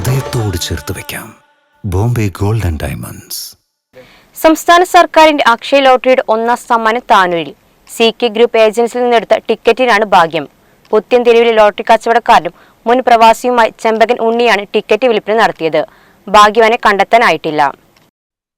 ഹൃദയത്തോട് ചേർത്ത് വെക്കാം. Bombay gold and diamonds. സംസ്ഥാന സർക്കാരിന്റെ അക്ഷയ ലോട്ടറിയുടെ ഒന്നാം സമ്മാനം താനൂരിൽ. സി കെ ഗ്രൂപ്പ് ഏജൻസിയിൽ നിന്നെടുത്ത ടിക്കറ്റിനാണ് ഭാഗ്യം. പുത്യൻ തെരുവിലെ ലോട്ടറി കച്ചവടക്കാരനും മുൻ പ്രവാസിയുമായി ചെമ്പകൻ ഉണ്ണിയാണ് ടിക്കറ്റ് വിൽപ്പന നടത്തിയത്. ഭാഗ്യവനെ കണ്ടെത്താനായിട്ടില്ല.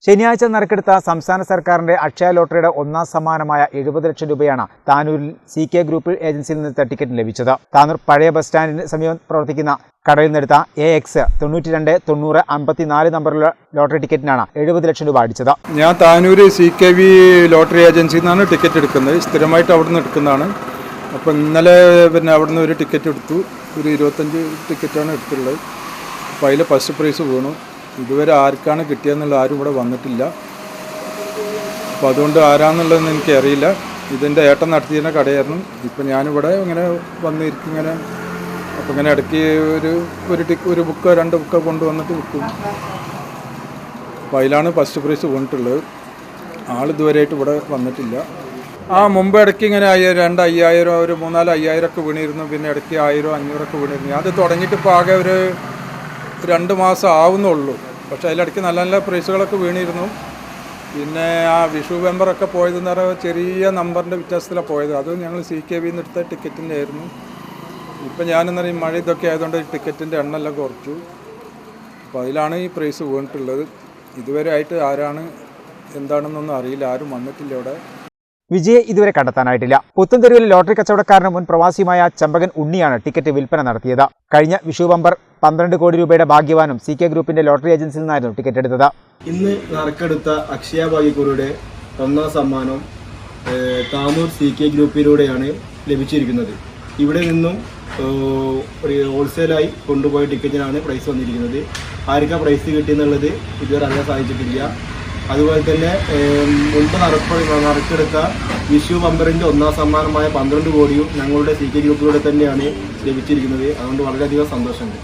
ശനിയാഴ്ച നറുക്കെടുത്ത സംസ്ഥാന സർക്കാരിന്റെ അക്ഷയ ലോട്ടറിയുടെ ഒന്നാം സമ്മാനമായ എഴുപത് ലക്ഷം രൂപയാണ് താനൂരിൽ സി കെ ഗ്രൂപ്പ് ഏജൻസിയിൽ നിന്ന് ടിക്കറ്റ് ലഭിച്ചത്. താനൂർ പഴയ ബസ് സ്റ്റാൻഡിന് സമീപം പ്രവർത്തിക്കുന്ന കടയിൽ നിന്നെടുത്ത എ എക്സ് തൊണ്ണൂറ്റി രണ്ട് തൊണ്ണൂറ് അമ്പത്തിനാല് നമ്പറുള്ള ലോട്ടറി ടിക്കറ്റിനാണ് എഴുപത് ലക്ഷം രൂപ അടിച്ചത്. ഞാൻ Tanur C K V lottery ഏജൻസിയിൽ നിന്നാണ് ടിക്കറ്റ് എടുക്കുന്നത്. സ്ഥിരമായിട്ട് അവിടെ നിന്ന് എടുക്കുന്നതാണ്. അപ്പോൾ ഇന്നലെ പിന്നെ അവിടെ നിന്ന് ഒരു ടിക്കറ്റ് എടുത്തു. ഒരു ഇരുപത്തഞ്ച് ടിക്കറ്റാണ് എടുത്തിട്ടുള്ളത്. അപ്പോൾ അതിൽ ഫസ്റ്റ് പ്രൈസ് വീണു. ഇതുവരെ ആർക്കാണ് കിട്ടിയതെന്നുള്ള ആരും ഇവിടെ വന്നിട്ടില്ല. അപ്പോൾ അതുകൊണ്ട് ആരാന്നുള്ളതെന്ന് എനിക്കറിയില്ല. ഇതിന്റെ ഏട്ടൻ നടത്തിയിരുന്ന കടയായിരുന്നു. ഇപ്പം ഞാനിവിടെ ഇങ്ങനെ വന്നിരിക്കും ഇങ്ങനെ. അപ്പം ഇങ്ങനെ ഇടയ്ക്ക് ഒരു ഒരു ടിക്ക് ഒരു ബുക്ക് രണ്ട് ബുക്ക് കൊണ്ടുവന്നിട്ട് വിൽക്കും. അപ്പോൾ അതിലാണ് ഫസ്റ്റ് പ്രൈസ് കൊണ്ടിട്ടുള്ളത്. ആൾ ഇതുവരെയായിട്ട് ഇവിടെ വന്നിട്ടില്ല. ആ മുമ്പ് ഇടയ്ക്ക് ഇങ്ങനെ അയ്യായിരം രണ്ട് അയ്യായിരം ഒരു മൂന്നാൽ അയ്യായിരം ഒക്കെ വീണിരുന്നു. പിന്നെ ഇടയ്ക്ക് ആയിരം അഞ്ഞൂറൊക്കെ വീണിരുന്നു. അത് തുടങ്ങിയിട്ട് ഇപ്പോൾ ആകെ ഒരു രണ്ട് മാസം ആവുന്നുള്ളൂ. പക്ഷെ അതിലിടയ്ക്ക് നല്ല നല്ല പ്രൈസുകളൊക്കെ വീണിരുന്നു. പിന്നെ ആ വിഷു മെമ്പറൊക്കെ പോയതെന്ന് പറയുമ്പോൾ ചെറിയ നമ്പറിന്റെ വ്യത്യാസത്തിലാണ് പോയത്. അതും ഞങ്ങൾ സി കെ വിന്ന് എടുത്ത ടിക്കറ്റിന്റെ ആയിരുന്നു. ഇപ്പം ഞാനെന്ന് പറയും മഴ ഇതൊക്കെ ആയതുകൊണ്ട് ടിക്കറ്റിന്റെ എണ്ണമെല്ലാം കുറച്ചു. അപ്പോൾ അതിലാണ് ഈ പ്രൈസ് വീണിട്ടുള്ളത്. ഇതുവരെ ആയിട്ട് ആരാണ് എന്താണെന്നൊന്നും അറിയില്ല. ആരും വന്നിട്ടില്ല ഇവിടെ. വിജയെ ഇതുവരെ കണ്ടെത്താനായിട്ടില്ല. പുത്തൻതെരുവിലെ ലോട്ടറി കച്ചവടക്കാരനും മുൻ പ്രവാസിയുമായ ചമ്പകൻ ഉണ്ണിയാണ് ടിക്കറ്റ് വിൽപ്പന നടത്തിയത്. കഴിഞ്ഞ വിഷു ബമ്പർ പന്ത്രണ്ട് കോടി രൂപയുടെ ഭാഗ്യവാനും സി കെ ഗ്രൂപ്പിന്റെ ലോട്ടറി ഏജൻസിയിൽ നിന്നായിരുന്നു ടിക്കറ്റ് എടുത്തത്. ഇന്ന് നറുക്കെടുത്ത അക്ഷയ ഭാഗ്യക്കുറിയുടെ ഒന്നാം സമ്മാനം താമൂർ സി കെ ഗ്രൂപ്പിലൂടെയാണ് ലഭിച്ചിരിക്കുന്നത്. ഇവിടെ നിന്നും ഒരു ഹോൾസെയിലായി കൊണ്ടുപോയ ടിക്കറ്റിനാണ് പ്രൈസ് വന്നിരിക്കുന്നത്. ആർക്കാ പ്രൈസ് കിട്ടിയെന്നുള്ളത് ഇതുവരെ അറിയാൻ സാധിച്ചിട്ടില്ല. അതുപോലെ തന്നെ മുൻപ് നറുപ്പ നറുക്കെടുത്ത വിഷു മമ്പറിന്റെ ഒന്നാം സമ്മാനമായ പന്ത്രണ്ട് കോടിയും ഞങ്ങളുടെ സി കെ ഗ്രൂപ്പിലൂടെ തന്നെയാണ് ലഭിച്ചിരിക്കുന്നത്. അതുകൊണ്ട് വളരെയധികം സന്തോഷമുണ്ട്.